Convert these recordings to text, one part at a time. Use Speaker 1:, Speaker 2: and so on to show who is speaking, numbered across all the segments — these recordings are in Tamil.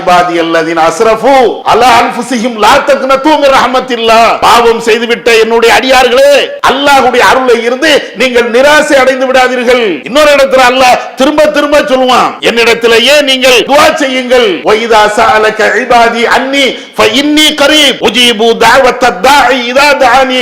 Speaker 1: இபாதி அல்லதின் அஸ்ரஃபு. அலா அன்ஃபுசிஹிம் லா தக்னது மின் ரஹ்மத்தில்லாஹ் பாவம் செய்துவிட்ட என்னுடைய அடியார்களே அல்லாஹ்வுடைய அருளை இருந்து நீங்கள் நிராசை அடைந்து விடாதீர்கள். இன்னொரு இடத்துல அல்லாஹ் திரும்ப திரும்ப சொல்லுவான் என்னிடத்திலேயே நீங்கள் துஆ செய்யுங்கள்? வைதா சஅலக இபாதி அன்னி ஃபஇன்னி கரீப். உஜீபு தஅவத்த தாஇ இதா தானி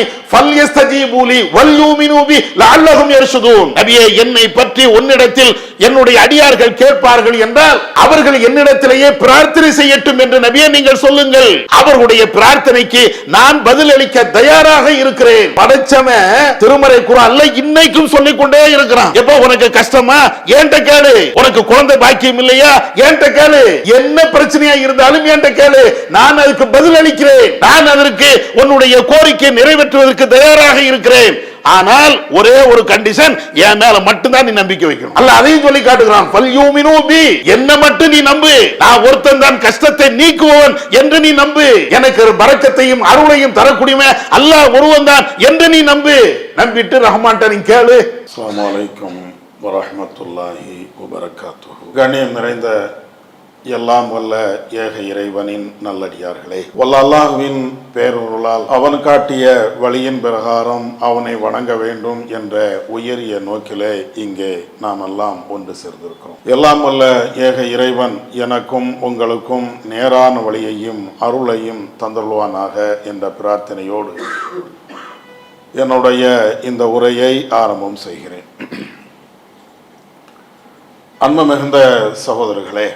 Speaker 1: என்னை பற்றி உன்னிடத்தில் என்னுடைய அடியார்கள் கேட்பார்கள் என்றால் அவர்கள் என்னிடத்திலேயே பிரார்த்தனை செய்யட்டும் என்று நபியே நீங்கள் சொல்லுங்கள். அவர்களுடைய பிரார்த்தனைக்கு நான் பதிலளிக்க தயாராக இருக்கிறேன். படைச்சவன் திருமறை குரான்ல இன்னைக்கும் சொல்லிக் கொண்டே இருக்கிறான். எப்ப உனக்கு கஷ்டமா? ஏன்ட்ட கேளு. உனக்கு குழந்தை பாக்கியம் இல்லையா? ஏன்ட்ட கேளு. என்ன பிரச்சனையா இருந்தாலும் ஏன்ட்ட கேளு. நான் அதுக்கு பதில் அளிக்கிறேன் நான் அதற்கு உன்னுடைய கோரிக்கை நிறைவேற்றுவதற்கு தயாராக இருக்கிறேன். ஆனால் ஒரே ஒரு கண்டிஷன் என் மேல மட்டும்தான் நீ நம்பிக்கை வைக்கணும். அல்ல அதையும் சொல்லி காட்டுகிறான். "ஃபல்யூமினூ பி." என்ன மட்டும் நீ நம்பு. நான் ஒருத்தன் தான் கஷ்டத்தை நீக்குவவன் என்று நீ நம்பு. எனக்கு ஒரு பரக்கத்தையும் அருளையும் தரக்கூடியவன் அல்லாஹ் ஒருவன் தான் என்று நீ நம்பு. நம்பிட்டு ரஹ்மான்ட்ட நீ கேளு. அஸ்ஸலாமு அலைக்கும் வரஹ்மத்துல்லாஹி வபரகாத்துஹு. கண்ணியம் நிறைந்த எல்லாம் வல்ல ஏக இறைவனின் நல்லடியார்களே. வல்ல அல்லாஹுவின் பேரொருளால் அவன் காட்டிய வழியின் பிரகாரம் அவனை வணங்க வேண்டும் என்ற உயரிய நோக்கிலே இங்கே நாம் எல்லாம் ஒன்று சேர்ந்திருக்கிறோம். எல்லாம் வல்ல ஏக இறைவன் எனக்கும் உங்களுக்கும் நேரான வழியையும் அருளையும் தந்தருள்வானாக என்ற பிரார்த்தனையோடு என்னுடைய இந்த உரையை ஆரம்பம் செய்கிறேன். அன்பு மிகுந்த சகோதரர்களே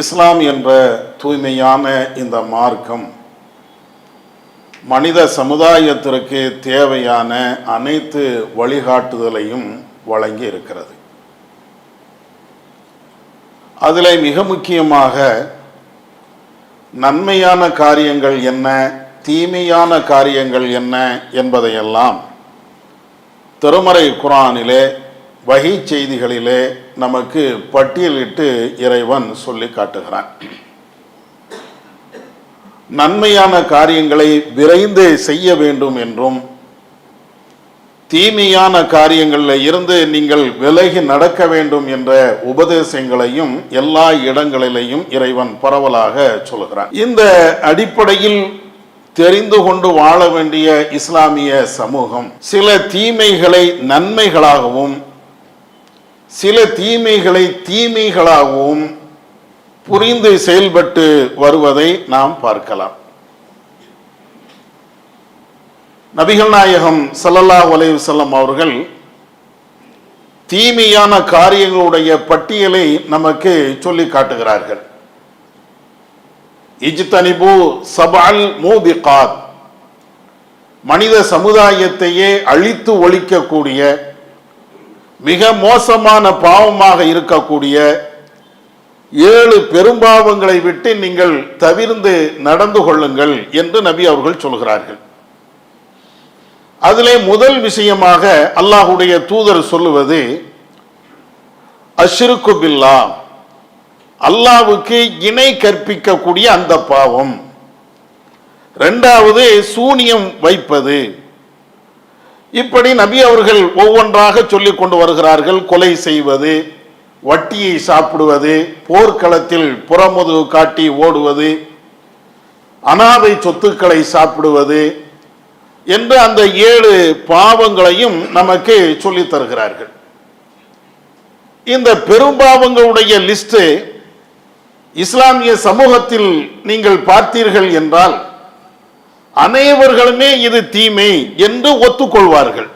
Speaker 1: இஸ்லாம் என்ற தூய்மையான இந்த மார்க்கம் மனித சமுதாயத்திற்கு தேவையான அனைத்து வழிகாட்டுதலையும் வழங்கி இருக்கிறது. அதில் மிக முக்கியமாக நன்மையான காரியங்கள் என்ன தீமையான காரியங்கள் என்ன என்பதையெல்லாம் திருமறை குரானிலே வகை செய்திகளிலே நமக்கு பட்டியலிட்டு இறைவன் சொல்லி காட்டுகிறான். நன்மையான காரியங்களை விரைந்து செய்ய வேண்டும் என்றும் தீமையான காரியங்களில் இருந்து நீங்கள் விலகி நடக்க வேண்டும் என்ற உபதேசங்களையும் எல்லா இடங்களிலேயும் இறைவன் பரவலாக சொல்கிறான். இந்த அடிப்படையில் தெரிந்து கொண்டு வாழ வேண்டிய இஸ்லாமிய சமூகம் சில தீமைகளை நன்மைகளாகவும் சில தீமைகளை தீமைகளாகவும் புரிந்து செயல்பட்டு வருவதை நாம் பார்க்கலாம். நபிகள் நாயகம் சல்லல்லா அலைஹி அவர்கள் தீமையான காரியங்களுடைய பட்டியலை நமக்கு சொல்லி காட்டுகிறார்கள். இஜ்தனிபு சபால் மூபிகாத் மனித சமுதாயத்தையே அழித்து ஒழிக்கக்கூடிய மிக மோசமான பாவமாக இருக்கக்கூடிய ஏழு பெரும்பாவங்களை விட்டு நீங்கள் தவிர்ந்து நடந்து கொள்ளுங்கள் என்று நபி அவர்கள் சொல்கிறார்கள். அதிலே முதல் விஷயமாக அல்லாஹுடைய தூதர் சொல்லுவது அஷ்ருக்கு பில்லா அல்லாவுக்கு இணை கற்பிக்கக்கூடிய அந்த பாவம். ரெண்டாவது சூனியம் வைப்பது. இப்படி நபி அவர்கள் ஒவ்வொன்றாக சொல்லிக் கொண்டு வருகிறார்கள். கொலை செய்வது வட்டியை சாப்பிடுவது போர்க்களத்தில் புறமுதுகு காட்டி ஓடுவது அனாதை சொத்துக்களை சாப்பிடுவது என்று அந்த ஏழு பாவங்களையும் நமக்கு சொல்லித் தருகிறார்கள். இந்த பெரும்பாவங்களுடைய லிஸ்ட் இஸ்லாமிய சமூகத்தில் நீங்கள் பார்த்தீர்கள் என்றால் அனைவர்களுமே இது தீமை என்று ஒத்துக்கொள்வார்கள்.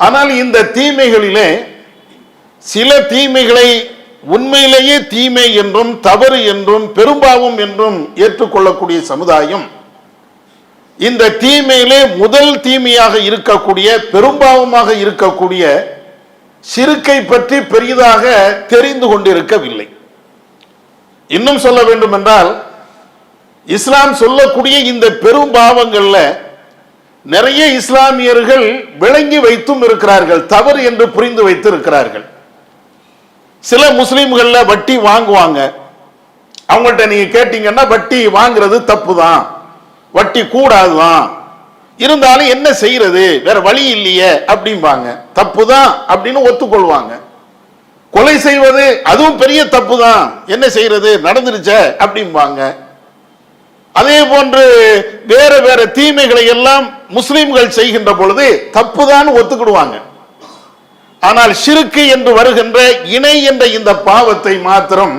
Speaker 1: ஆனால் இந்த தீமைகளிலே சில தீமைகளை உண்மையிலேயே தீமை என்றும் தவறு என்றும் பெரும்பாவம் என்றும் ஏற்றுக்கொள்ளக்கூடிய சமுதாயம் இந்த தீமையிலே முதல் தீமையாக இருக்கக்கூடிய பெரும்பாவமாக இருக்கக்கூடிய சிறுக்கை பற்றி பெரிதாக தெரிந்து கொண்டிருக்கவில்லை. இன்னும் சொல்ல வேண்டும் என்றால் இஸ்லாம் சொல்லக்கூடிய இந்த பெரும் பாவங்கள்ல நிறைய இஸ்லாமியர்கள் விளங்கி வைத்தும் இருக்கிறார்கள் தவறு என்று புரிந்து வைத்து இருக்கிறார்கள். சில முஸ்லீம்கள்ல வட்டி வாங்குவாங்க. அவங்கள்ட்ட நீங்க கேட்டீங்கன்னா வட்டி வாங்குறது தப்பு தான் வட்டி கூடாதுதான். இருந்தாலும் என்ன செய்யறது? வேற வழி இல்லையே அப்படிம்பாங்க. தப்பு தான் அப்படின்னு ஒத்துக்கொள்வாங்க. கொலை செய்வது அதுவும் பெரிய தப்பு தான் என்ன செய்யறது? நடந்துருச்ச அப்படிம்பாங்க. அதே போன்று வேற வேற தீமைகளை எல்லாம் முஸ்லிம்கள் செய்கின்ற பொழுது தப்புதான் ஒத்துக்கிடுவாங்க. ஆனால் சிறுக்கு என்று வருகின்ற இணை என்ற இந்த பாவத்தை மாத்திரம்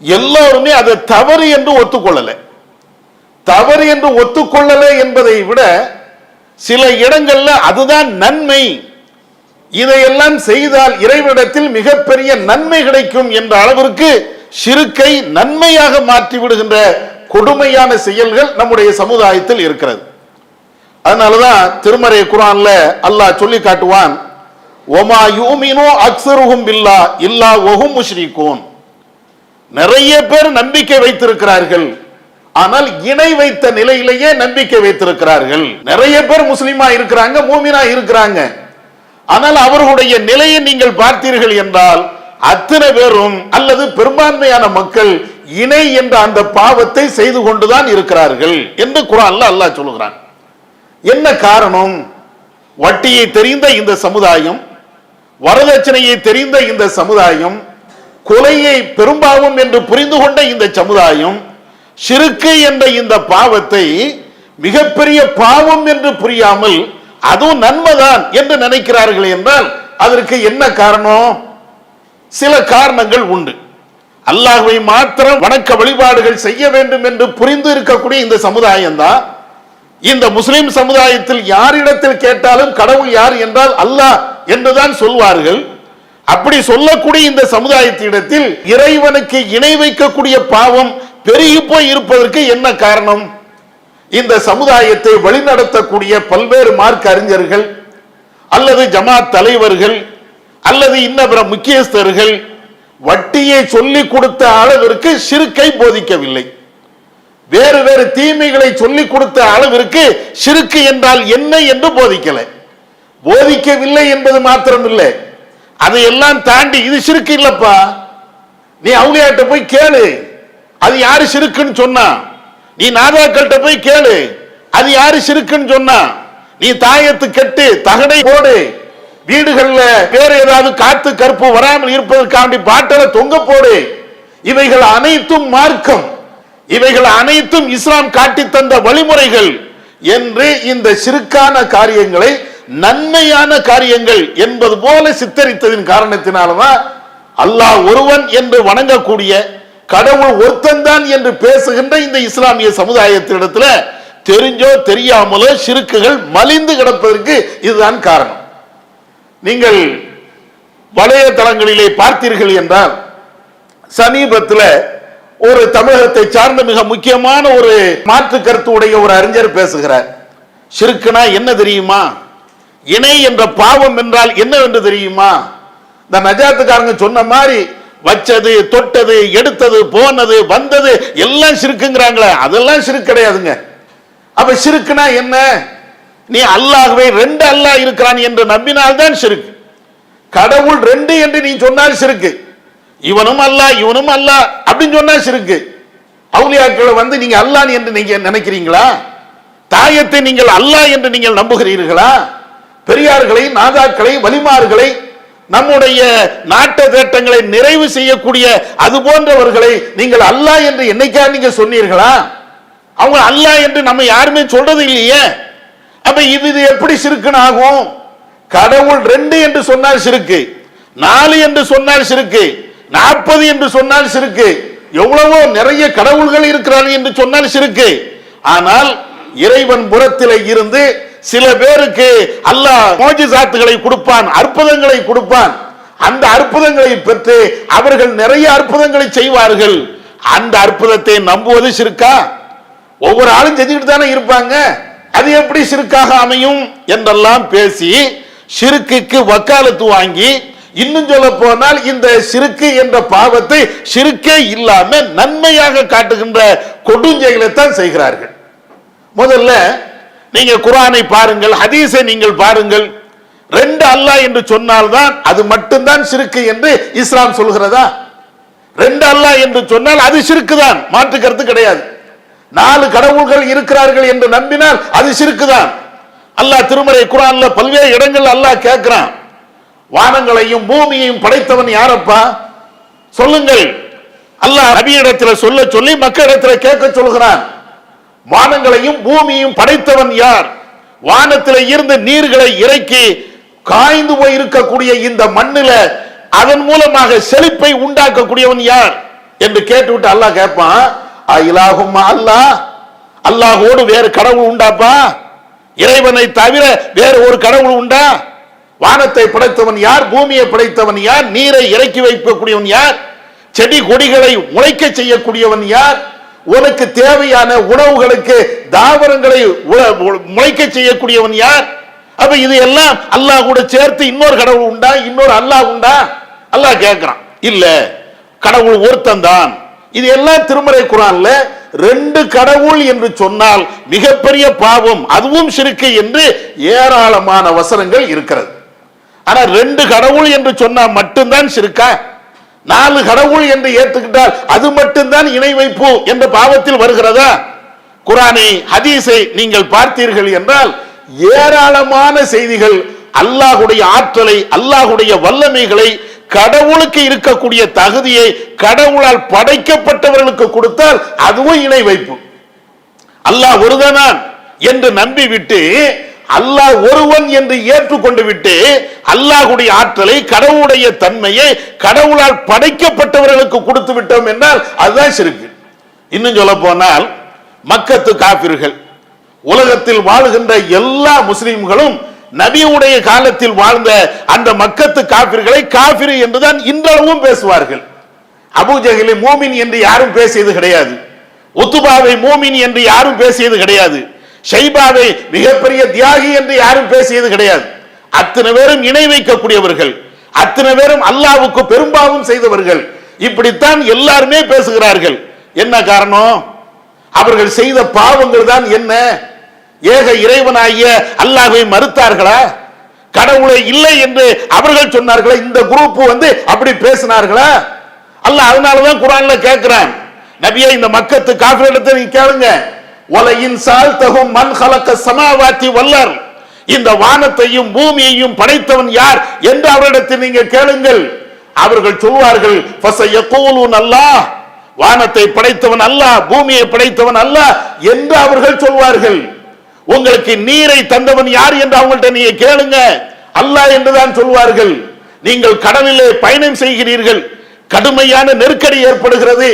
Speaker 1: எல்லோருமே அதை தவறு என்று ஒத்துக்கொள்ளலை. தவறு என்று ஒத்துக்கொள்ளலை என்பதை விட சில இடங்கள்ல அதுதான் நன்மை. இதையெல்லாம் செய்தால் இறைவனிடத்தில் மிகப்பெரிய நன்மை கிடைக்கும் என்ற அளவிற்கு சிறுக்கை நன்மையாக மாற்றி விடுகின்ற கொடுமையான செயல்கள் நம்முடைய சமுதாயத்தில் இருக்கிறது. அதனாலதான் திருமறை குரான்ல அல்லாஹ் சொல்லி காட்டுவான் ஒமா யூமினோ அக்சருகும் பில்லா இல்லா ஒகும் முஷ்ரிகூன். நிறைய பேர் நம்பிக்கை வைத்திருக்கிறார்கள் ஆனால் இணை வைத்த நிலையிலேயே நம்பிக்கை வைத்திருக்கிறார்கள். நிறைய பேர் முஸ்லீமா இருக்கிறாங்க மூமினா இருக்கிறாங்க. ஆனால் அவர்களுடைய நிலையை நீங்கள் பார்த்தீர்கள் என்றால் அத்தனை பேரும் அல்லது பெரும்பான்மையான மக்கள் இணை என்ற அந்த பாவத்தை செய்து கொண்டுதான் இருக்கிறார்கள் என்று குரான்ல அல்லாஹ் சொல்லுகிறான். என்ன காரணம்? வட்டியை தெரிந்த இந்த சமுதாயம் வரதட்சணையை தெரிந்த இந்த சமுதாயம் கொலையை பெரும்பாவம் என்று புரிந்து கொண்ட இந்த சமுதாயம் சிறுக்கு என்ற இந்த பாவத்தை மிகப்பெரிய பாவம் என்று புரியாமல் அதுவும் நன்மைதான் என்று நினைக்கிறார்கள் என்றால் அதற்கு என்ன காரணம்? சில காரணங்கள் உண்டு. அல்லாஹுவை மாத்திரம் வணக்க வழிபாடுகள் செய்ய வேண்டும் என்று புரிந்து இருக்கக்கூடிய இந்த சமுதாயம் தான் இந்த முஸ்லிம் சமுதாயத்தில் யாரிடத்தில் கேட்டாலும் கடவுள் யார் என்றால் அல்லாஹ் என்றுதான் சொல்வார்கள். அப்படி சொல்லக்கூடிய இந்த சமுதாயத்திடத்தில் இறைவனுக்கு இணை வைக்கக்கூடிய பாவம் பெருகி போய் இருப்பதற்கு என்ன காரணம்? இந்த சமுதாயத்தை வழிநடத்தக்கூடிய பல்வேறு மார்க் அறிஞர்கள் அல்லது ஜமாத் தலைவர்கள் அல்லது இன்ன பிற முக்கியஸ்தர்கள் வட்டியை சொல்லி கொடுத்த அளவிற்கு சிறுக்கை போதிக்கவில்லை. வேறு வேறு தீமைகளை சொல்லிக் கொடுத்த அளவிற்கு சிறுக்கு என்றால் என்ன என்று போதிக்கல. போதிக்கவில்லை என்பது மாத்திரம் இல்லை அதையெல்லாம் தாண்டி இது சிறுக்கு இல்லப்பா. நீ அவுளியாட்ட போய் கேளு. அது யாரு சிறுக்குன்னு சொன்னா? நீ நாதாக்கள்கிட்ட போய் கேளு. அது யாரு சிறுக்குன்னு சொன்னா? நீ தாயத்து கட்டு தகடை போடு. வீடுகள்ல வேற ஏதாவது காத்து கருப்பு வராமல் இருப்பதற்காண்டி பாட்டல தொங்க போடு. இவைகள் அனைத்தும் மார்க்கம். இவைகள் அனைத்தும் இஸ்லாம் காட்டி தந்த வழிமுறைகள் என்று இந்த சிறுக்கான காரியங்களை நன்மையான காரியங்கள் என்பது போல சித்தரித்ததின் காரணத்தினாலதான் அல்லாஹ் ஒருவன் என்று வணங்கக்கூடிய கடவுள் ஒருத்தன்தான் என்று பேசுகின்ற இந்த இஸ்லாமிய சமுதாயத்திடத்துல தெரிஞ்சோ தெரியாமலோ சிறுக்குகள் மலிந்து கிடப்பதற்கு இதுதான் காரணம். நீங்கள் வலையதளங்களிலே பார்த்தீர்கள் என்றால் சமீபத்தில் ஒரு தமிழகத்தை சார்ந்த மிக முக்கியமான ஒரு மாற்று கருத்து உடைய ஒரு அறிஞர் பேசுகிறார். சிறுக்குனா என்ன தெரியுமா? இணை என்ற பாவம் என்றால் என்னவென்று தெரியுமா? இந்த நஜாத்துக்காரங்க சொன்ன மாதிரி வச்சது தொட்டது எடுத்தது போனது வந்தது எல்லாம் சிறுக்குங்கிறாங்களே அதெல்லாம் சிறுக்கு கிடையாதுங்க. அப்ப சிறுக்குனா என்ன? நீ அல்லாகவே ரெண்டு அல்லாஹ் இருக்கிறான் என்று நம்பினால்தான் சிறுக்கு. கடவுள் ரெண்டு என்று நீ சொன்னால் சிறுக்கு. இவனும் அல்லா இவனும் அல்லாஹ் அப்படின்னு சொன்னா சிறுக்கு. அவுளியாக்களை வந்து நீங்க அல்லாஹ் என்று நீங்க நினைக்கிறீங்களா? தாயத்தை நீங்கள் அல்லாஹ் என்று நீங்கள் நம்புகிறீர்களா? பெரியார்களை நாதாக்களை வலிமார்களை நம்முடைய நாட்ட தேட்டங்களை நிறைவு செய்யக்கூடிய அது போன்றவர்களை நீங்கள் அல்லாஹ் என்று என்னைக்கா நீங்க சொன்னீர்களா? அவங்க அல்லா என்று நம்ம யாருமே சொல்றது இல்லையே அப்ப இது எப்படி சிறுக்குன்னு ஆகும் கடவுள் ரெண்டு என்று சொன்னால் சிறுக்கு நாலு என்று சொன்னால் சிறுக்கு நாற்பது என்று சொன்னால் சிறுக்கு எவ்வளவோ நிறைய கடவுள்கள் இருக்கிறார்கள் என்று சொன்னால் சிறுக்கு. ஆனால் இறைவன் புறத்தில் இருந்து சில பேருக்கு அல்லாஹ் மோஜிசாத்துகளை கொடுப்பான் அற்புதங்களை கொடுப்பான். அந்த அற்புதங்களை பெற்று அவர்கள் நிறைய அற்புதங்களை செய்வார்கள். அந்த அற்புதத்தை நம்புவது சிறுக்கா? ஒவ்வொரு ஆளும் செஞ்சுக்கிட்டு தானே இருப்பாங்க. அது எப்படி சிறுக்காக அமையும் என்றெல்லாம் பேசி சிறுக்குக்கு வக்காலத்து வாங்கி இன்னும் சொல்ல போனால் இந்த சிறுக்கு என்ற பாவத்தை சிறுக்கே இல்லாம நன்மையாக காட்டுகின்ற கொடுஞ்செயலை தான் செய்கிறார்கள். முதல்ல நீங்க குரானை பாருங்கள் ஹதீஸை நீங்கள் பாருங்கள். ரெண்டு அல்லாஹ் என்று சொன்னால்தான் அது மட்டும்தான் சிறுக்கு என்று இஸ்லாம் சொல்கிறதா? ரெண்டு அல்லாஹ் என்று சொன்னால் அது சிறுக்கு தான் மாற்று கருத்து கிடையாது. நாலு கடவுள்கள் இருக்கிறார்கள் என்று நம்பினால் அது சிறுக்குதான். அல்லாஹ் திருமறை குரான்ல பல்வேறு இடங்கள் அல்லாஹ் கேட்கிறான். வானங்களையும் பூமியையும் படைத்தவன் யாரப்பா? சொல்லுங்கள். அல்லாஹ் நபியிடத்தில் சொல்ல சொல்லி மக்களிடத்தில் கேட்க சொல்கிறான். வானங்களையும் பூமியையும் படைத்தவன் யார்? வானத்தில் இருந்து நீர்களை இறக்கி காய்ந்து போய் இருக்கக்கூடிய இந்த மண்ணில அதன் மூலமாக செழிப்பை உண்டாக்கக்கூடியவன் யார்? என்று கேட்டுவிட்டு அல்லாஹ் கேட்பான். இலாகும் அல்லாஹ் அல்லாஹோடு வேறு கடவுள் உண்டாப்பா? இறைவனை தவிர வேறு ஒரு கடவுள் உண்டா? வானத்தை படைத்தவன் யார்? பூமியை படைத்தவன் யார்? நீரை இறக்கி வைக்கக்கூடியவன் யார்? செடி கொடிகளை முளைக்க செய்யக்கூடியவன் யார்? உனக்கு தேவையான உணவுகளுக்கு தாவரங்களை முளைக்க செய்யக்கூடியவன் யார்? அப்ப இது எல்லாம் அல்லாஹ் கூட சேர்த்து இன்னொரு கடவுள் உண்டா? இன்னொரு அல்லாஹ் உண்டா? அல்லாஹ் கேட்கிறான். இல்ல கடவுள் ஒருத்தன் தான். இது எல்லாம் திருமறை குரான்ல ரெண்டு கடவுள் என்று சொன்னால் மிகப்பெரிய பாவம் அதுவும் சிறுக்கு என்று ஏராளமான வசனங்கள் இருக்கிறது. ஆனா ரெண்டு கடவுள் என்று சொன்னா மட்டும்தான் சிறுக்கா? நாலு கடவுள் என்று ஏற்றுக்கிட்டால் அது மட்டும்தான் இணை வைப்பு என்ற பாவத்தில் வருகிறதா? குரானை ஹதீஸை நீங்கள் பார்த்தீர்கள் என்றால் ஏராளமான செய்திகள் அல்லாஹுடைய ஆற்றலை அல்லாஹுடைய வல்லமைகளை கடவுளுக்கு இருக்கக்கூடிய தகுதியை கடவுளால் படைக்கப்பட்டவர்களுக்கு கொடுத்தால் அதுவும் இணை வைப்பு. அல்லாஹ் ஒருதனான் என்று நம்பிவிட்டு அல்லாஹ் ஒருவன் என்று ஏற்றுக்கொண்டு விட்டு அல்லாஹுடைய ஆற்றலை கடவுளுடைய தன்மையை கடவுளால் படைக்கப்பட்டவர்களுக்கு கொடுத்து விட்டோம் என்றால் அதுதான் சிறுக்கு இன்னும் சொல்ல போனால் மக்கத்து காபிர்கள் உலகத்தில் வாழுகின்ற எல்லா முஸ்லிம்களும் நபியுடைய காலத்தில் வாழ்ந்த அந்த மக்கத்து காபிர்களை காபிர் என்றுதான் இன்றளவும் பேசுவார்கள். அபுஜகலை மூமின் என்று யாரும் பேசியது கிடையாது. உத்துபாவை மூமின் என்று யாரும் பேசியது கிடையாது. ஷைபாவை மிகப்பெரிய தியாகி என்று யாரும் பேசியது கிடையாது. அத்தனை பேரும் இணை வைக்கக்கூடியவர்கள். அத்தனை பேரும் அல்லாவுக்கு பெரும்பாவும் செய்தவர்கள். இப்படித்தான் எல்லாருமே பேசுகிறார்கள். என்ன காரணம்? அவர்கள் செய்த பாவங்கள் தான் என்ன? ஏக இறைவனாகிய அல்லாஹை மறுத்தார்களா? கடவுளை இல்லை என்று அவர்கள் சொன்னார்களா? இந்த குரூப் வந்து அப்படி பேசினார்களா? அல்ல அதனாலதான் குரான்ல கேட்கிறான். நபியே இந்த மக்கத்து காஃபிரிடத்தை நீ கேளுங்க. ஒலையின் சால் தகும் மண் கலக்க சமாவாத்தி வல்லர். இந்த வானத்தையும் பூமியையும் படைத்தவன் யார் என்று அவரிடத்தில் நீங்க கேளுங்கள். அவர்கள் சொல்வார்கள் ஃபசயக்கூலுன் அல்லாஹ். வானத்தை படைத்தவன் அல்லாஹ் பூமியை படைத்தவன் அல்ல என்று அவர்கள் சொல்வார்கள். உங்களுக்கு நீரை தந்தவன் யார் என்று அவங்கள்ட்ட நீங்க கேளுங்க. அல்லாஹ் என்றுதான் சொல்வார்கள். நீங்கள் கடலிலே பயணம் செய்கிறீர்கள். கடுமையான நெருக்கடி ஏற்படுகிறது.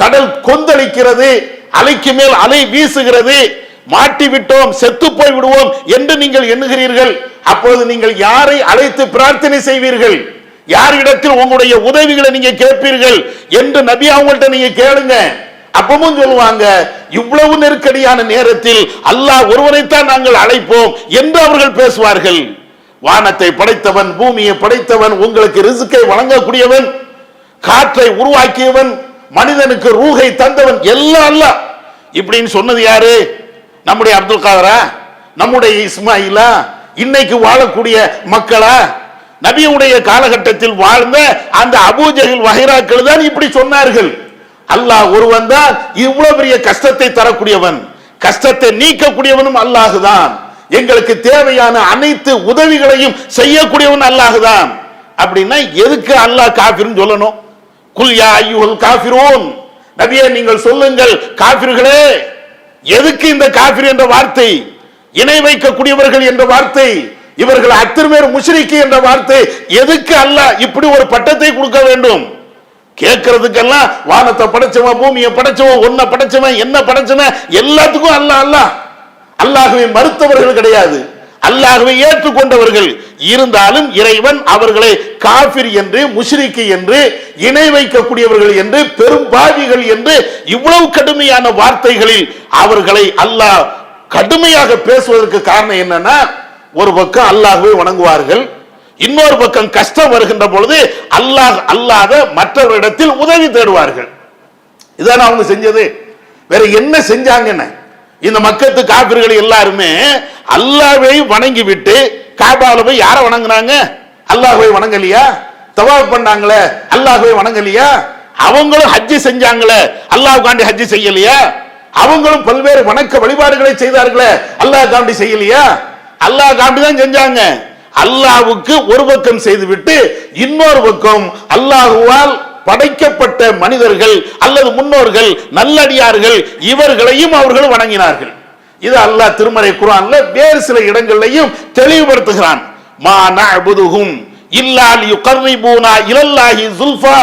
Speaker 1: கடல் கொந்தளிக்கிறது. அலைக்கு மேல் அலை வீசுகிறது. மாட்டி விட்டோம் செத்து போய் விடுவோம் என்று நீங்கள் எண்ணுகிறீர்கள். அப்பொழுது நீங்கள் யாரை அழைத்து பிரார்த்தனை செய்வீர்கள்? யாரிடத்தில் உங்களுடைய உதவிகளை நீங்க கேட்பீர்கள்? என்று நபி அவங்கள்ட்ட நீங்க கேளுங்க. அப்பவும் சொல்லுவாங்க இவ்வளவு நெருக்கடியான நேரத்தில் அல்லாஹ் ஒருவரைத்தான் நாங்கள் அழைப்போம் என்று அவர்கள் பேசுவார்கள். வானத்தை படைத்தவன் பூமியை படைத்தவன் உங்களுக்கு ரிசுக்கை வழங்கக்கூடியவன் காற்றை உருவாக்கியவன் மனிதனுக்கு ரூகை தந்தவன் எல்லாம் அல்ல. இப்படின்னு சொன்னது யாரு? நம்முடைய அப்துல் காதரா? நம்முடைய இஸ்மாயிலா? இன்னைக்கு வாழக்கூடிய மக்களா? நபியுடைய காலகட்டத்தில் வாழ்ந்த அந்த அபூஜகில் வகைராக்கள் தான் இப்படி சொன்னார்கள். அல்லாஹ் ஒருவன் தான் இவ்வளவு பெரிய கஷ்டத்தை தரக்கூடியவன். கஷ்டத்தை நீக்கக்கூடியவனும் அல்லாஹுதான் எங்களுக்கு தேவையான அனைத்து உதவிகளையும் செய்யக்கூடியவன் அல்லாஹுதான் அப்படின்னா எதுக்கு அல்லாஹ் காஃபிர்னு சொல்லணும்? குல்யா ஐயுகள் ஐயுல் நபியே நீங்கள் சொல்லுங்கள் காஃபிர்களே எதுக்கு இந்த காஃபிர் என்ற வார்த்தை? இணை வைக்கக்கூடியவர்கள் என்ற வார்த்தை இவர்கள் அத்தனை பேர் முஷ்ரிக்கு என்ற வார்த்தை எதுக்கு அல்லாஹ் இப்படி ஒரு பட்டத்தை கொடுக்க வேண்டும்? கேட்கறதுக்கெல்லாம் வானத்தை படைச்சவன் பூமியை படைச்சவன் ஒன்ன படைச்சவன் என்ன படைச்சவன் எல்லாத்துக்கும் அல்லாஹ் அல்லாஹ். அல்லாகவே மறுத்தவர்கள் கிடையாது. அல்லாகவே ஏற்றுக்கொண்டவர்கள் இருந்தாலும் இறைவன் அவர்களை காபிர் என்று முஷ்ரிக்கு என்று இணை வைக்கக்கூடியவர்கள் என்று பெரும் பாவிகள் என்று இவ்வளவு கடுமையான வார்த்தைகளில் அவர்களை அல்லாஹ் கடுமையாக பேசுவதற்கு காரணம் என்னன்னா ஒரு பக்கம் அல்லாகவே வணங்குவார்கள் இன்னொரு பக்கம் கஷ்டம் வருகின்ற பொழுது அல்லாஹ் அல்லாத மற்றவரிடத்தில் உதவி தேடுவார்கள். இதான் அவங்க செஞ்சது. வேற என்ன செஞ்சாங்கன்னு? இந்த மக்கத்து காப்பிர்கள் எல்லாருமே அல்லாவை வணங்கி விட்டு காபால போய் யாரை வணங்குனாங்க? அல்லாஹ்வை வணங்கலையா? தவா பண்ணாங்களே அல்லாஹ்வை வணங்கலையா? அவங்களும் ஹஜ்ஜி செஞ்சாங்களே அல்லாஹ் ஹஜ்ஜி செய்யலையா? அவங்களும் பல்வேறு வணக்க வழிபாடுகளை செய்தார்களே அல்லாஹ் காண்டி செய்யலையா? அல்லாஹ் காண்டி தான் செஞ்சாங்க. அல்லாவுக்கு ஒரு பக்கம் செய்துவிட்டு இன்னொரு பக்கம் அல்லாஹுவால் படைக்கப்பட்ட மனிதர்கள் அல்லது முன்னோர்கள் நல்லடியார்கள் இவர்களையும் அவர்கள் வணங்கினார்கள். இது அல்லாஹ் திருமறை குரான்ல வேறு சில இடங்களையும் தெளிவுபடுத்துகிறான். மா நஅபுதுஹும் இல்லா லியுகர்ரிபூனா இலல்லாஹி சுல்ஃபா.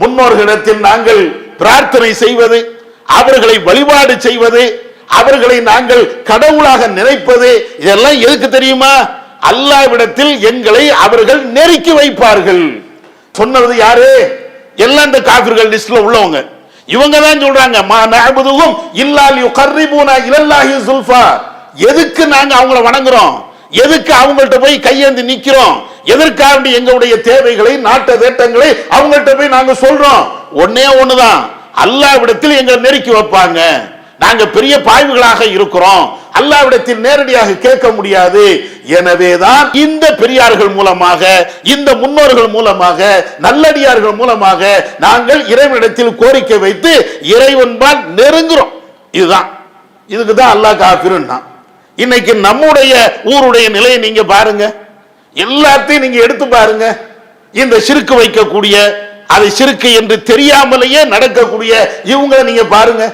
Speaker 1: முன்னோர்களிடத்தில் நாங்கள் பிரார்த்தனை செய்வது அவர்களை வழிபாடு செய்வது அவர்களை நாங்கள் கடவுளாக நினைப்பது இதெல்லாம் எதுக்கு தெரியுமா? அல்லாவிடத்தில் எங்களை அவர்கள் நெருக்கி வைப்பார்கள். சொன்னது யாரு? எல்லாம் இந்த காபிர்கள் லிஸ்ட்ல உள்ளவங்க. இவங்க தான் சொல்றாங்க மா நஅபுதுஹும் இல்லா லியுகர்ரிபூனா இலல்லாஹி சுல்ஃபா. எதுக்கு நாங்க அவங்கள வணங்குறோம்? எதுக்கு அவங்கள்ட்ட போய் கையேந்தி நிக்கிறோம்? எதற்காக எங்களுடைய தேவைகளை நாட்ட தேட்டங்களை அவங்கள்ட்ட போய் நாங்க சொல்றோம்? ஒன்னே ஒண்ணுதான். அல்லாவிடத்தில் எங்களை நெருக்கி வைப்பாங்க. நாங்க பெரிய பாய்வுகளாக இருக்கிறோம். அல்லாவிடத்தில் நேரடியாக கேட்க முடியாது. எனவேதான் இந்த பெரியார்கள் மூலமாக இந்த முன்னோர்கள் மூலமாக நல்லடியார்கள் மூலமாக நாங்கள் இறைவனிடத்தில் கோரிக்கை வைத்து இறைவன்பால் நெருங்குறோம். இதுதான். இதுக்கு தான் அல்லாஹ் காஃபிருன்னா இன்னைக்கு நம்முடைய ஊருடைய நிலையை நீங்க பாருங்க. எல்லாத்தையும் நீங்க எடுத்து பாருங்க. இந்த சிறுக்கு வைக்கக்கூடிய அது சிறுக்கு என்று தெரியாமலேயே நடக்கக்கூடிய இவங்களை நீங்க பாருங்க.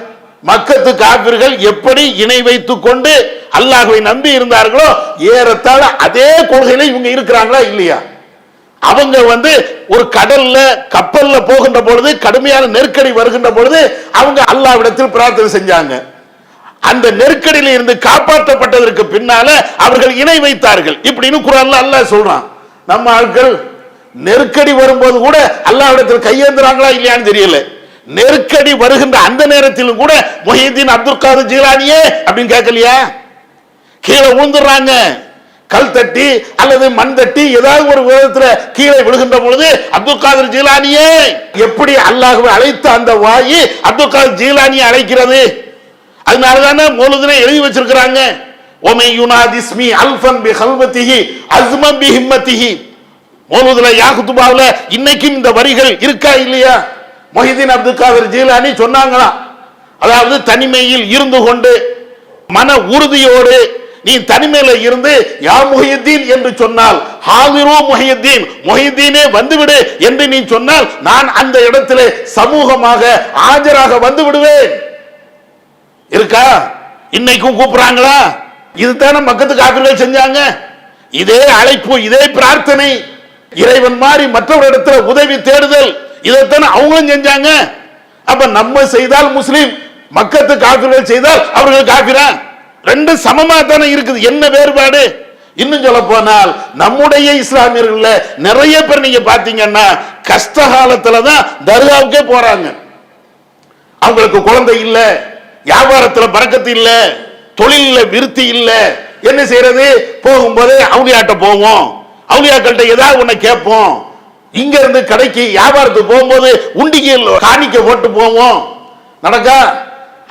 Speaker 1: மக்கத்து காபிர்கள் எப்படி இணை வைத்துக் கொண்டு அல்லாஹுவை நம்பி இருந்தார்களோ ஏறத்தாழ அதே கொள்கையில இவங்க இருக்கிறாங்களா இல்லையா? அவங்க வந்து ஒரு கடல்ல கப்பல்ல போகின்ற பொழுது கடுமையான நெருக்கடி வருகின்ற பொழுது அவங்க அல்லாவிடத்தில் பிரார்த்தனை செஞ்சாங்க. அந்த நெருக்கடியில இருந்து காப்பாற்றப்பட்டதற்கு பின்னால அவர்கள் இணை வைத்தார்கள். இப்படின்னு குரான்ல அல்லாஹ் சொல்றான். நம்ம ஆட்கள் நெருக்கடி வரும்போது கூட அல்லாவிடத்தில் கையேந்துறாங்களா இல்லையான்னு தெரியல. நெருக்கடி வருகின்ற அந்த நேரத்திலும் கூட மொஹிதீன் அப்துல் காது ஜீலானியே அப்படின்னு கேட்கலையா? கீழே விழுந்துடுறாங்க கல் தட்டி அல்லது மண் தட்டி ஏதாவது ஒரு விதத்துல கீழே விழுகின்ற பொழுது அப்துல் காதர் ஜீலானியே. எப்படி அல்லாஹுவை அழைத்த அந்த வாயு அப்துல் காதர் ஜீலானியை அழைக்கிறது? அதனாலதானே மௌலுதுனை எழுதி வச்சிருக்கிறாங்க. ஒமை யுனாதிஸ்மி அல்ஃபன் பி ஹல்வத்திஹி அஸ்மம் பி ஹிம்மத்திஹி. மௌலுதுல யாகுத்துபாவில் இன்னைக்கும் இந்த வரிகள் இருக்கா இல்லையா? மொஹிதீன் அப்துல் காதர் ஜீலானி சொன்னாங்களாம் அதாவது தனிமையில் இருந்து கொண்டு மன உறுதியோடு நீ தனிமையில இருந்து யா முஹியத்தீன் என்று சொன்னால் ஹாதிரோ முஹியத்தீன் முஹியத்தீனே வந்துவிடு என்று நீ சொன்னால் நான் அந்த இடத்திலே சமூகமாக ஆஜராக வந்து விடுவேன். இருக்கா? இன்னைக்கும் கூப்பிடுறாங்களா? இதுதானே மக்கத்து காப்பிர்கள் செஞ்சாங்க. இதே அழைப்பு இதே பிரார்த்தனை. இறைவன் மாதிரி மற்றவரிடத்துல உதவி தேடுதல். இதைத்தானே அவங்களும் செஞ்சாங்க. அப்ப நம்ம செய்தால் முஸ்லீம் மக்கத்து காப்பிர்கள் செய்தால் அவர்கள் காப்பிரா ரெண்டு சமமா தானே இருக்குது. என்ன வேறுபாடு? இன்னும் சொல்ல போனால் நம்முடைய இஸ்லாமியர்கள்ல நிறைய பேர் நீங்க பாத்தீங்கன்னா கஷ்ட காலத்துல தான் தர்காவுக்கே போறாங்க. அவங்களுக்கு குழந்தை இல்ல வியாபாரத்துல பறக்கத்து இல்ல தொழில விருத்தி இல்ல. என்ன செய்யறது? போகும்போது அவுளியாட்ட போவோம். அவுளியாக்கள்கிட்ட ஏதாவது ஒண்ணு கேட்போம். இங்க இருந்து கடைக்கு வியாபாரத்துக்கு போகும்போது உண்டிக்கு காணிக்க போட்டு போவோம். நடக்கா?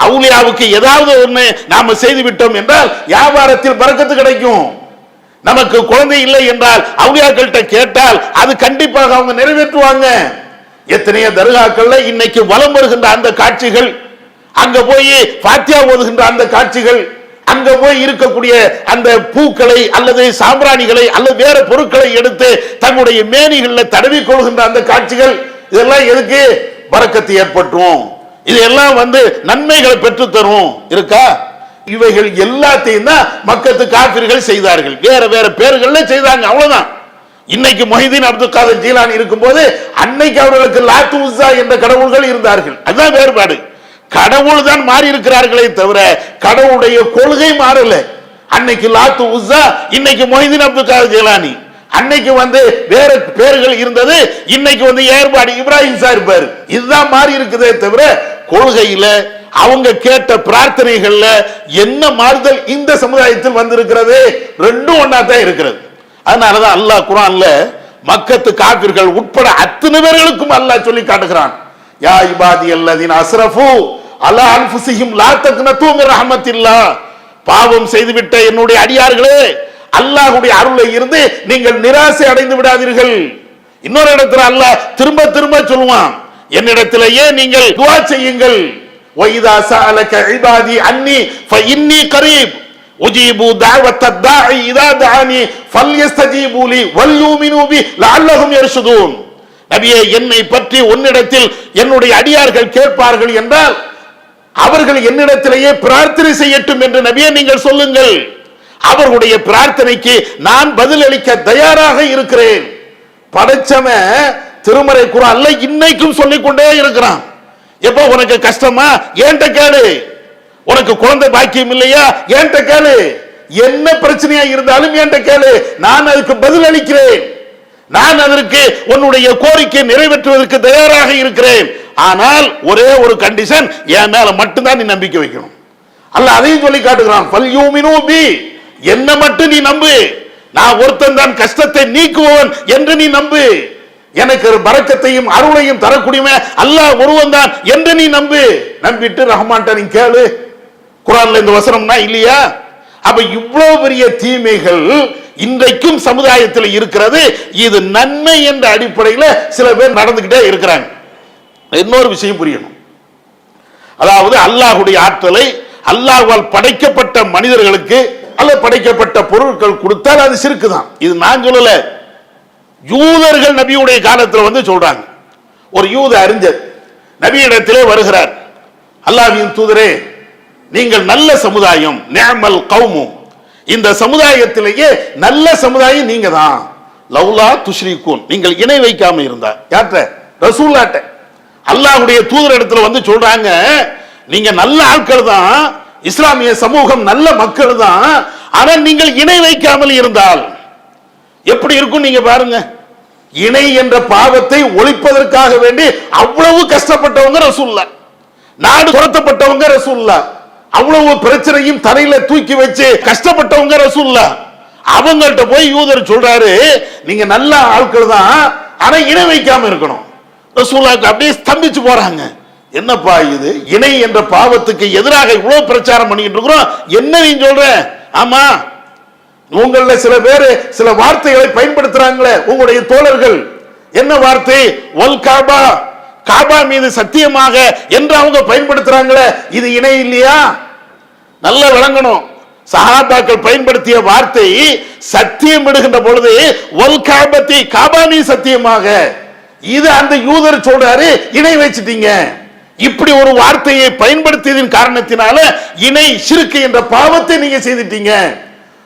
Speaker 1: அவுளியாவுக்கு ஏதாவது ஒண்ணு நாம செய்து விட்டோம் என்றால் வியாபாரத்தில் பறக்கத்து கிடைக்கும். நமக்கு குழந்தை இல்லை என்றால் அவுளியாக்கள்கிட்ட கேட்டால் அது கண்டிப்பாக அவங்க நிறைவேற்றுவாங்க. எத்தனையோ தர்காக்கள்ல இன்னைக்கு வலம் வருகின்ற அந்த காட்சிகள் அங்க போய் பாத்தியா ஓதுகின்ற அந்த காட்சிகள் அங்க போய் இருக்கக்கூடிய அந்த பூக்களை அல்லது சாம்பிராணிகளை அல்லது வேற பொருட்களை எடுத்து தங்களுடைய மேனிகளில் தடவி கொள்கின்ற அந்த காட்சிகள் இதெல்லாம் எதுக்கு? வரக்கத்தை ஏற்பட்டுரும் இதெல்லாம் வந்து நன்மைகளை பெற்று தரும். இருக்கா? இவைகள் எல்லாத்தையும் தான் மக்கத்து காப்பிர்கள் செய்தார்கள். வேற வேற பேர்கள்ல செய்தாங்க அவ்வளவுதான். இன்னைக்கு மொஹிதீன் அப்துல் காதர் ஜீலானி இருக்கும்போது அன்னைக்கு அவர்களுக்கு லாத்து உஸ்ஸா என்ற கடவுள்கள் இருந்தார்கள். அதுதான் வேறுபாடு. கடவுள் தான் மாறி இருக்கிறார்களே தவிர கடவுளுடைய கொள்கை மாறல. அன்னைக்கு லாத்து உஸ்ஸா இன்னைக்கு மொய்தீன் அப்துல் காதர் ஜீலானி அன்னைக்கு வந்து வேற பேர்கள் இருந்தது இன்னைக்கு வந்து ஏற்பாடு இப்ராஹிம் சார் இருப்பாரு. இதுதான் மாறி இருக்குதே தவிர கொள்கையில அவங்க கேட்ட பிரார்த்தனைகள்ல என்ன மாறுதல் இந்த சமுதாயத்தில் வந்திருக்கிறது ரெண்டும் ஒன்னா தான் இருக்கிறது. அதனாலதான் அல்லாஹ் குரான்ல மக்கத்து காப்பிர்கள் உட்பட அத்தனை பேர்களுக்கும் அல்லாஹ் சொல்லி காட்டுகிறான். யா இபாதி அல்லதீன் அஸ்ரஃபு அலா அன்ஃபுசிஹிம் லா தக்னது மின் பாவம் செய்துவிட்ட என்னுடைய அடியார்களே அல்லாஹ்வுடைய அருளை இருந்து நீங்கள் நிராசை அடைந்து விடாதீர்கள். இன்னொரு இடத்துல அல்லாஹ் திரும்ப திரும்ப சொல்லுவான் என்னிடத்திலேயே நீங்கள் துவா செய்யுங்கள். வைதா சாலக இபாதி அன்னி ஃபஇன்னி கரீப். உஜீபு தாவத்த தாஇ இதா தானி ஃபல்யஸ்தஜீபு லி வல்யூமினு பி லஅல்லஹும் யர்ஷுதூன். நபியே என்னை பற்றி உன்னிடத்தில் என்னுடைய அடியார்கள் கேட்பார்கள் என்றால் அவர்கள் என்னிடத்திலேயே பிரார்த்தனை செய்யட்டும் என்று நபியை நீங்கள் சொல்லுங்கள். அவர்களுடைய பிரார்த்தனைக்கு நான் பதிலளிக்க தயாராக இருக்கிறேன். படைச்சவன் திருமறை குரான்ல இன்னைக்கும் சொல்லிக் கொண்டே இருக்கிறான். எப்போ உனக்கு கஷ்டமா? ஏன்ட்ட கேளு. உனக்கு குழந்தை பாக்கியம் இல்லையா? ஏன்ட்ட கேளு. என்ன பிரச்சனையா இருந்தாலும் ஏன்ட்ட கேளு. நான் அதுக்கு பதில் அளிக்கிறேன் நான் அதற்கு உன்னுடைய கோரிக்கை நிறைவேற்றுவதற்கு தயாராக இருக்கிறேன். ஆனால் ஒரே ஒரு கண்டிஷன் என் மேல மட்டும்தான் நீ நம்பிக்கை வைக்கணும். அல்ல அதையும் சொல்லி காட்டுகிறான் பல்யூமினோ பி." என்ன மட்டும் நீ நம்பு. நான் ஒருத்தன் தான் கஷ்டத்தை நீக்குவன் என்று நீ நம்பு. எனக்கு ஒரு பறக்கத்தையும் அருளையும் தரக்கூடியவன் அல்லாஹ் ஒருவன் தான் என்று நீ நம்பு. நம்பிட்டு ரஹ்மான்ட்ட நீ கேளு. குரான்ல இந்த வசனம்னா இல்லையா? அப்ப இவ்வளவு பெரிய தீமைகள் இன்றைக்கும் சமுதாயத்தில் இருக்கிறது. இது நன்மை என்ற அடிப்படையில் சில பேர் நடந்துகிட்டே இருக்கிறாங்க. இன்னொரு விஷயம் புரியணும். அதாவது அல்லாஹ்வுடைய ஆற்றலை அல்லாஹ்வால் படைக்கப்பட்ட மனிதர்களுக்கு அல்ல படைக்கப்பட்ட பொருட்கள் கொடுத்தால் அது சிறுக்கு தான் இது நான் சொல்லல. யூதர்கள் நபியுடைய காலத்தில் வந்து சொல்றாங்க. ஒரு யூத அறிஞர் நபியிடத்திலே வருகிறார். அல்லாஹ்வின் தூதரே நீங்கள் நல்ல சமுதாயம் நேமல் கவுமு இந்த சமுதாயத்திலேயே நல்ல சமுதாயம் நீங்க தான் லவ்லா துஷ்ரீகூன். நீங்கள் இணை வைக்காம இருந்தா. யார்கிட்ட? ரசூல்லாட்ட. அல்லாஹுடைய தூதர் இடத்துல வந்து சொல்றாங்க நீங்க நல்ல ஆட்கள் தான் இஸ்லாமிய சமூகம் நல்ல மக்கள் தான் ஆனால் நீங்கள் இணை வைக்காமல் இருந்தால். எப்படி இருக்கும் நீங்க பாருங்க. இணை என்ற பாவத்தை ஒழிப்பதற்காக வேண்டி அவ்வளவு கஷ்டப்பட்டவங்க ரசூல்லா நாடு துரத்தப்பட்டவங்க ரசூல்லா அவ்வளவு பிரச்சனையும் தரையில தூக்கி வச்சு கஷ்டப்பட்டவங்க ரசூல்லா அவங்கள்ட்ட போய் யூதர் சொல்றாரு நீங்க நல்ல ஆட்கள் தான் ஆனா இணை வைக்காம இருக்கணும். ரசூல்லாக்கு அப்படியே ஸ்தம்பிச்சு போறாங்க. என்னப்பா இது? இணை என்ற பாவத்துக்கு எதிராக இவ்வளவு பிரச்சாரம் பண்ணிட்டு இருக்கிறோம். என்ன நீ சொல்ற? ஆமா. உங்கள சில பேர் சில வார்த்தைகளை பயன்படுத்துறாங்களே உங்களுடைய தோழர்கள். என்ன வார்த்தை? ஒல் காபா. காபா மீது சத்தியமாக என்று அவங்க பயன்படுத்துறாங்களே இது இணை இல்லையா? நல்லா விளங்கணும். சஹாபாக்கள் பயன்படுத்திய வார்த்தை சத்தியம் விடுகின்ற பொழுது ஒல் காபத்தி காபா மீது சத்தியமாக. இது அந்த யூதர் சொல்றாரு இணை வச்சிட்டீங்க. இப்படி ஒரு வார்த்தையை பயன்படுத்தியதின் காரணத்தினால இணை சிறுக்கு என்ற பாவத்தை நீங்க செய்துட்டீங்க.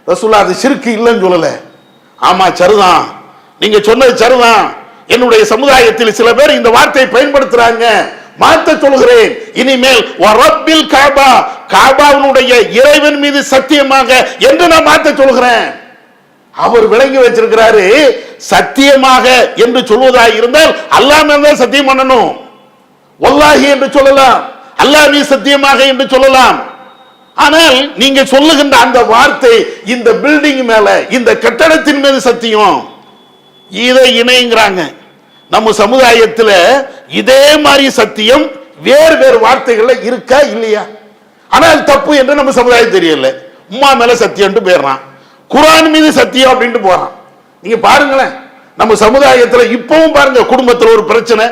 Speaker 1: ரசூல்லா அது சிறுக்கு இல்லைன்னு சொல்லல. ஆமா சரிதான். நீங்க சொன்னது சருதான். என்னுடைய சமுதாயத்தில் சில பேர் இந்த வார்த்தையை பயன்படுத்துறாங்க. மாத்த சொல்கிறேன் இனிமேல் வரப்பில் காபா காபாவினுடைய இறைவன் மீது சத்தியமாக என்று நான் மாத்த சொல்கிறேன் அவர் விளங்கி வச்சிருக்கிறாரு சத்தியமாக என்று சொல்வதாக இருந்தால் அல்லாஹ் தான் சத்தியம் பண்ணணும். ஒல்லாகி என்று சொல்லலாம். அல்லாஹ் நீ சத்தியமாக என்று சொல்லலாம். ஆனால் நீங்க சொல்லுகின்ற அந்த வார்த்தை இந்த பில்டிங் மேல இந்த கட்டடத்தின் மீது சத்தியம். இதை இணைங்கிறாங்க. நம்ம சமுதாயத்தில் இதே மாதிரி சத்தியம் வேறு வேறு வார்த்தைகள்ல இருக்கா இல்லையா? ஆனால் தப்பு என்று நம்ம சமுதாயம் தெரியல. உம்மா மேல சத்தியம்ட்டு போயிடுறான். குரான் மீது சத்தியம் அப்படின்ட்டு போறான். நீங்க பாருங்களேன் நம்ம சமுதாயத்துல இப்பவும் பாருங்க குடும்பத்துல ஒரு பிரச்சனை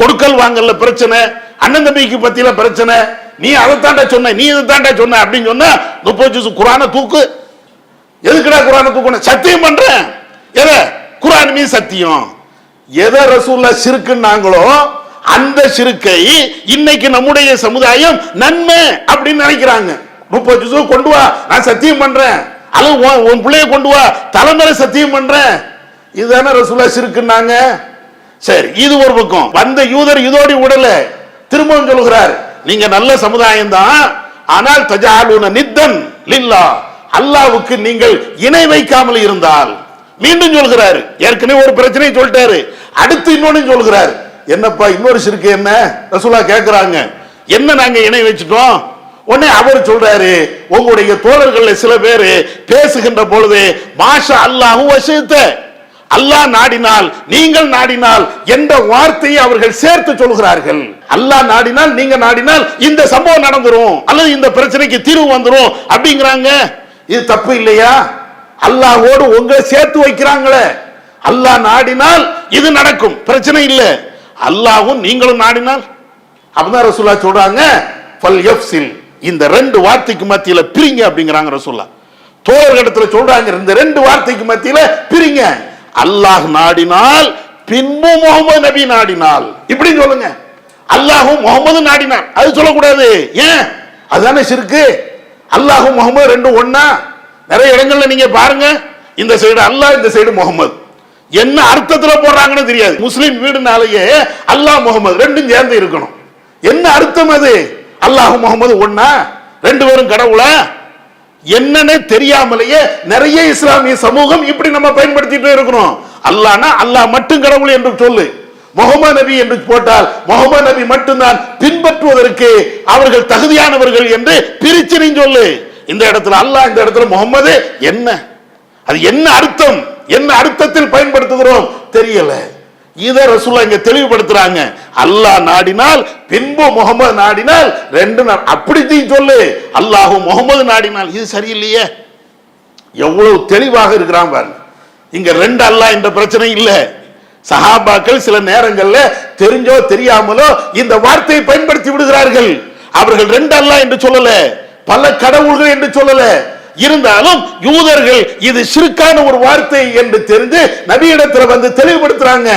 Speaker 1: கொடுக்கல் வாங்கல பிரச்சனை அண்ணன் தம்பிக்கு பத்தியில பிரச்சனை நீ அதை தாண்டா சொன்ன நீ இதை தாண்டா சொன்ன அப்படின்னு சொன்னா முப்பது ஜூசு குரானை தூக்கு. எதுக்குடா குரானை தூக்கணும் சத்தியம் பண்றேன். எதை? குரான் மீது சத்தியம். எதை ரசூல்லா சிறுக்குன்னாங்களோ அந்த சிறுக்கை இன்னைக்கு நம்முடைய சமுதாயம் நன்மை அப்படின்னு நினைக்கிறாங்க. முப்பது ஜூசு கொண்டு வா நான் சத்தியம் பண்றேன். அல்லது உன் உன் பிள்ளைய கொண்டு வா. தலைமுறை சத்தியம் பண்றேன். இதுதானே ரசூலா சிறுக்குன்னாங்க? சரி இது ஒரு பக்கம். வந்த யூதர் இதோடி உடல திரும்பவும் சொல்கிறார் நீங்க நல்ல சமுதாயம் தான் ஆனால் தஜாலுன நித்தன் லில்லா. அல்லாவுக்கு நீங்கள் இணை வைக்காமல் இருந்தால். மீண்டும் சொல்கிறார். ஏற்கனவே ஒரு பிரச்சனையை சொல்லிட்டாரு. அடுத்து இன்னொன்னு சொல்கிறார். என்னப்பா இன்னொரு சிறுக்கு என்ன? ரசூலா கேட்கிறாங்க என்ன நாங்க இணை வச்சுட்டோம்? உடனே அவர் சொல்றாரு உங்களுடைய தோழர்கள்ல சில பேரு பேசுகின்ற பொழுது மாஷா அல்லாஹும் வசித்த அல்லாஹ் நாடினால் நீங்கள் நாடினால் என்ற வார்த்தையை அவர்கள் சேர்த்து சொல்கிறார்கள். அல்லாஹ் நாடினால் நீங்க நாடினால் இந்த சம்பவம் நடந்துரும். அல்லது இந்த பிரச்சனைக்கு தீர்வு வந்துரும். அப்படிங்கிறாங்க. இது தப்பு இல்லையா? அல்லாஹோடு உங்களை சேர்த்து வைக்கிறாங்களே. அல்லாஹ் நாடினால் இது நடக்கும். பிரச்சனை இல்லை. அல்லாஹும் நீங்களும் நாடினால். அப்படிதான் ரசூல்லா சொல்றாங்க. ஃபல் யஃப்சில். இந்த ரெண்டு வார்த்தைக்கு மத்தியில பிரிங்க அப்படிங்கிறாங்க ரசூல்லா தோழர்களிடத்துல சொல்றாங்க இந்த ரெண்டு வார்த்தைக்கு மத்தியில பிரிங்க. அல்லாஹ் நாடினால் பின்பு முகமது நபி நாடினால். இப்படி சொல்லுங்க. அல்லாஹும் முகமது நாடினார். அது சொல்லக்கூடாது. ஏன்? அதுதானே சிறுக்கு. அல்லாஹும் முகமது ரெண்டும் ஒன்னா நிறைய இடங்கள்ல நீங்க பாருங்க. இந்த சைடு அல்லாஹ் இந்த சைடு முகமது. என்ன அர்த்தத்துல போடுறாங்கன்னு தெரியாது. முஸ்லீம் வீடுனாலேயே அல்லாஹ் முகமது ரெண்டும் சேர்ந்து இருக்கணும். என்ன அர்த்தம் அது? அல்லாஹ் முகமது ஒன்னா ரெண்டு பேரும் கடவுளா? என்னன்னு தெரியாமலேயே நிறைய இஸ்லாமிய சமூகம் இப்படி நம்ம பயன்படுத்திட்டு இருக்கிறோம். அல்லாஹ்னா அல்லாஹ் மட்டும் கடவுள் என்று சொல்லு. முகமது நபி என்று போட்டால் முகமது நபி மட்டும்தான் பின்பற்றுவதற்கு அவர்கள் தகுதியானவர்கள் என்று பிரிச்சு நீ சொல்லு. இந்த இடத்துல அல்லாஹ் இந்த இடத்துல முகமது என்ன? அது என்ன அர்த்தம்? என்ன அர்த்தத்தில் பயன்படுத்துகிறோம்? தெரியல. இத ரசூலா இங்க தெளிவுபடுத்துறாங்க. அல்லாஹ் நாடினால் பின்பு முகமது நாடினால் ரெண்டு நாள். அப்படி சொல்லு. அல்லாஹு முகமது நாடினால் இது சரியில்லையே. எவ்வளவு தெளிவாக இருக்கிறான் பாருங்க. இங்க ரெண்டு அல்லாஹ் என்ற பிரச்சனை இல்லை. சஹாபாக்கள் சில நேரங்கள்ல தெரிஞ்சோ தெரியாமலோ இந்த வார்த்தையை பயன்படுத்தி விடுகிறார்கள். அவர்கள் ரெண்டு அல்ல என்று சொல்லல. பல கடவுள்கள் என்று சொல்லல. இருந்தாலும் யூதர்கள் இது சிறுக்கான ஒரு வார்த்தை என்று தெரிந்து நபியிடத்தில் வந்து தெளிவுபடுத்துறாங்க.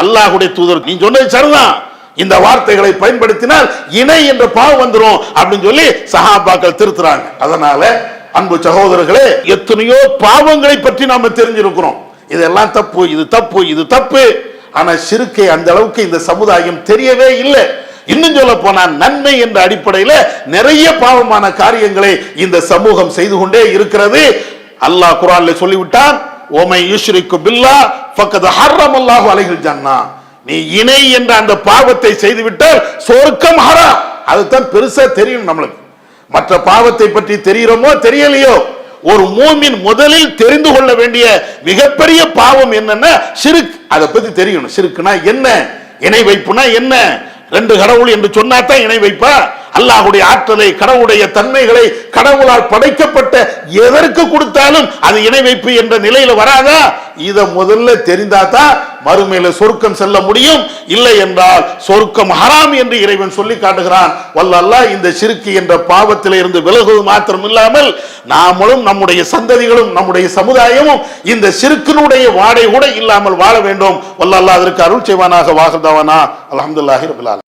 Speaker 1: அல்லாஹுடைய தூதர் நீ சொன்னது சரிதான். இந்த வார்த்தைகளை பயன்படுத்தினால் இணை என்ற பாவம் வந்துடும் அப்படின்னு சொல்லி சஹாபாக்கள் திருத்துறாங்க. அதனால அன்பு சகோதரர்களே எத்தனையோ பாவங்களை பற்றி நாம தெரிஞ்சிருக்கிறோம். இதெல்லாம் தப்பு இது தப்பு இது தப்பு. ஆனா சிறுக்கை அந்த அளவுக்கு இந்த சமுதாயம் தெரியவே இல்லை. இன்னும் சொல்ல போனா நன்மை என்ற அடிப்படையில் நிறைய பாவமான காரியங்களை இந்த சமூகம் செய்து கொண்டே இருக்கிறது. அல்லாஹ் குரான்ல சொல்லிவிட்டான் ஓமை யுஷ்ரிக்கு பில்லா பக்கத்து ஹர்ரம் அல்லாஹு அலைகள் ஜன்னா நீ இணை என்ற அந்த பாவத்தை செய்துவிட்டால் சொர்க்கம் ஹரா அதுதான் பெருசா தெரியும் நம்மளுக்கு. மற்ற பாவத்தை பற்றி தெரிகிறோமோ தெரியலையோ? ஒரு மூமின் முதலில் தெரிந்து கொள்ள வேண்டிய மிகப்பெரிய பாவம் என்னன்னா சிறுக். அதை பத்தி தெரியணும். சிறுக்குனா என்ன? இணை வைப்புனா என்ன? ரெண்டு கடவுள் என்று சொன்னா தான் இணை வைப்பா? அல்லாஹுடைய ஆற்றலை கடவுளுடைய தன்மைகளை கடவுளால் படைக்கப்பட்ட எதற்கு கொடுத்தாலும் அது இணை வைப்பு என்ற நிலையில வராதா? இத முதல்ல தெரிந்தா தான் மறுமையில சொர்க்கம் செல்ல முடியும். இல்லை என்றால் சொர்க்கம் ஹராம் என்று இறைவன் சொல்லி காட்டுகிறான். வல்லல்லா இந்த சிறுக்கு என்ற பாவத்தில இருந்து விலகுவது மாத்திரம் இல்லாமல் நாமளும் நம்முடைய சந்ததிகளும் நம்முடைய சமுதாயமும் இந்த சிறுக்கினுடைய வாடை கூட இல்லாமல் வாழ வேண்டும். வல்லல்லா அதற்கு அருள் செய்வானாக வாசந்தவனா அலமதுல்லாஹி ரபில்